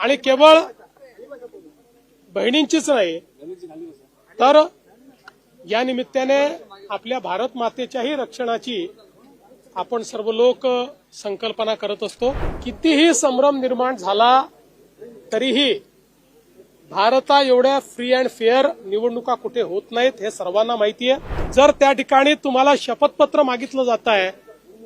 आणि केवळ बहिणींचीच नाही तर या निमित्ताने आपल्या भारत मातेच्याही रक्षणाची आपण सर्व लोक संकल्पना करत असतो. कितीही संभ्रम निर्माण झाला तरीही भारता एवढ्या फ्री अँड फेअर निवडणुका कुठे होत नाहीत हे सर्वांना माहिती आहे जर त्या ठिकाणी तुम्हाला शपथपत्र मागितलं जात आहे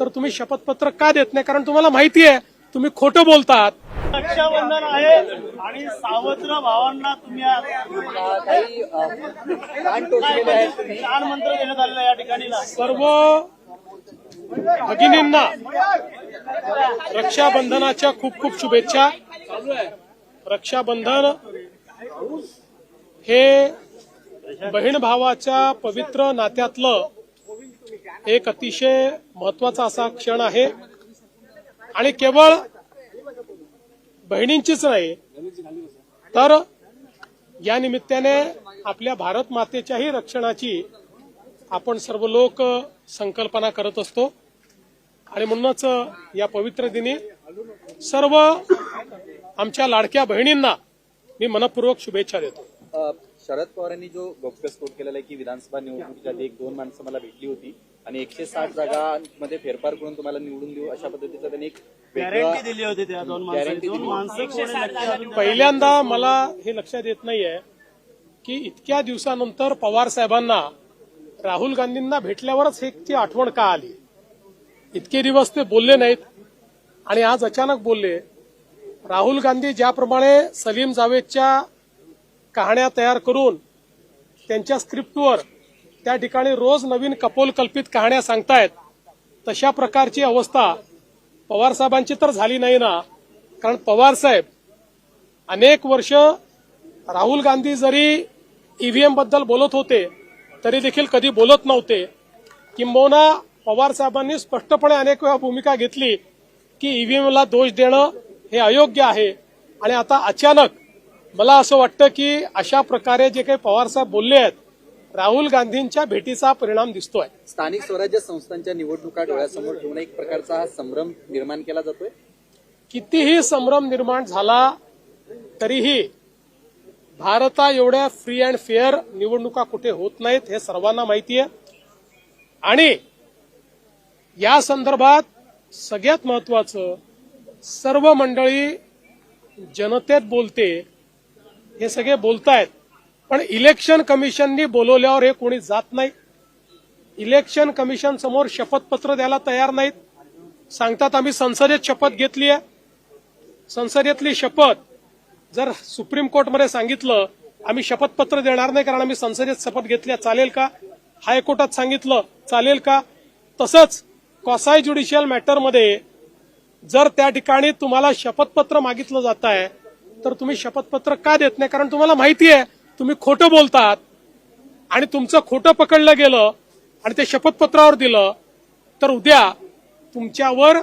तर तुम्ही शपथपत्र का देत नाही? कारण तुम्हाला माहिती आहे तुम्ही खोटं बोलतात. रक्षाबंधन आहे आणि सावत्र भावांना तुम्ही छान मंत्र देण्यात आलेलं या ठिकाणी सर्व भगिनींना रक्षाबंधनाच्या खूप खूप शुभेच्छा. रक्षाबंधन हे बहीण भावाच्या पवित्र नात्यातलं एक अतिशय महत्त्वाचा असा क्षण आहे. आणि केवळ बहिणींचीच नाही. तर या निमित्ताने आपल्या भारत मातेच्याही रक्षणाची आपण सर्व लोक संकल्पना करत असतो. आणि म्हणूनच या पवित्र दिनी सर्व आमच्या लाडक्या बहिणींना मी मनपूर्वक शुभेच्छा देतो. शरद पवारांनी जो गौप्यस्फोट केलेला आहे की विधानसभा निवडणुकीच्या आधी एक दोन माणसं मला भेटली होती आणि एकशे साठ जागांमध्ये फेरफार करून तुम्हाला निवडून देऊ अशा पद्धतीचा त्यांनी एक गॅरंटी दिली होती त्या दोन दिली. पहिल्यांदा मला हे लक्षात येत नाहीये की इतक्या दिवसानंतर पवार साहेबांना राहुल गांधींना भेटल्यावरच हे ती आठवण का आली? इतके दिवस ते बोलले नाहीत आणि आज अचानक बोलले. राहुल गांधी ज्याप्रमाणे सलीम जावेदच्या कहाण्या तयार करून त्यांच्या स्क्रिप्टवर त्या ठिकाणी रोज नवीन कपोलकल्पित कहाण्या सांगतायत. तशा प्रकारची अवस्था पवार साहेबांची तर झाली नाही ना. कारण पवार साहेब अनेक वर्ष राहुल गांधी जरी ईव्हीएमबद्दल बोलत होते तरी देखील कधी बोलत नव्हते. किंबहुना पवार साहेबांनी स्पष्टपणे अनेक वेळा भूमिका घेतली की ईव्हीएमला दोष देणं हे अयोग्य आहे. आणि आता अचानक मला असं वाटतं की अशा प्रकारे जे काही पवार साहेब बोलले आहेत राहुल गांधींच्या भेटीचा परिणाम दिसतोय. स्थानिक स्वराज्य संस्थांच्या निवडणुका डोळ्यासमोर ठेवून एक प्रकारचा हा संभ्रम निर्माण केला जातोय? कितीही संभ्रम निर्माण झाला तरीही भारता एवढ्या फ्री अँड फेअर निवडणुका कुठे होत नाहीत हे सर्वांना माहिती आहे. आणि या संदर्भात सगळ्यात महत्वाचं सर्व मंडळी जनतेत बोलते हे सगळे बोलतायत. पण इलेक्शन कमिशननी बोलवल्यावर हे कोणी जात नाही. इलेक्शन कमिशन समोर शपथपत्र द्यायला तयार नाहीत. सांगतात आम्ही संसदेत शपथ घेतली आहे. संसदेतली शपथ जर सुप्रीम कोर्टमध्ये सांगितलं आम्ही शपथपत्र देणार नाही कारण आम्ही संसदेत शपथ घेतली आहे, चालेल का? हायकोर्टात सांगितलं चालेल का? तसंच कॉसाय ज्युडिशियल मॅटरमध्ये जर त्या ठिकाणी तुम्हाला शपथपत्र मागितलं जात आहे तर तुम्ही शपथपत्र का देत नाही? कारण तुम्हाला माहिती आहे तुम्ही खोटं बोलतात आणि तुमचं खोटं पकडलं गेलं आणि ते शपथपत्रावर दिलं तर उद्या तुमच्यावर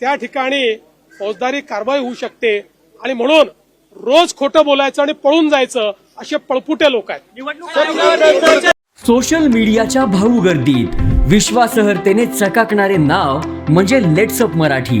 त्या ठिकाणी फौजदारी कारवाई होऊ शकते. आणि म्हणून रोज खोटं बोलायचं आणि पळून जायचं असे पळपुटे लोक आहेत. सोशल मीडियाच्या भाऊ गर्दीत विश्वासार्हतेने चकाकणारे नाव म्हणजे लेट्सअप मराठी.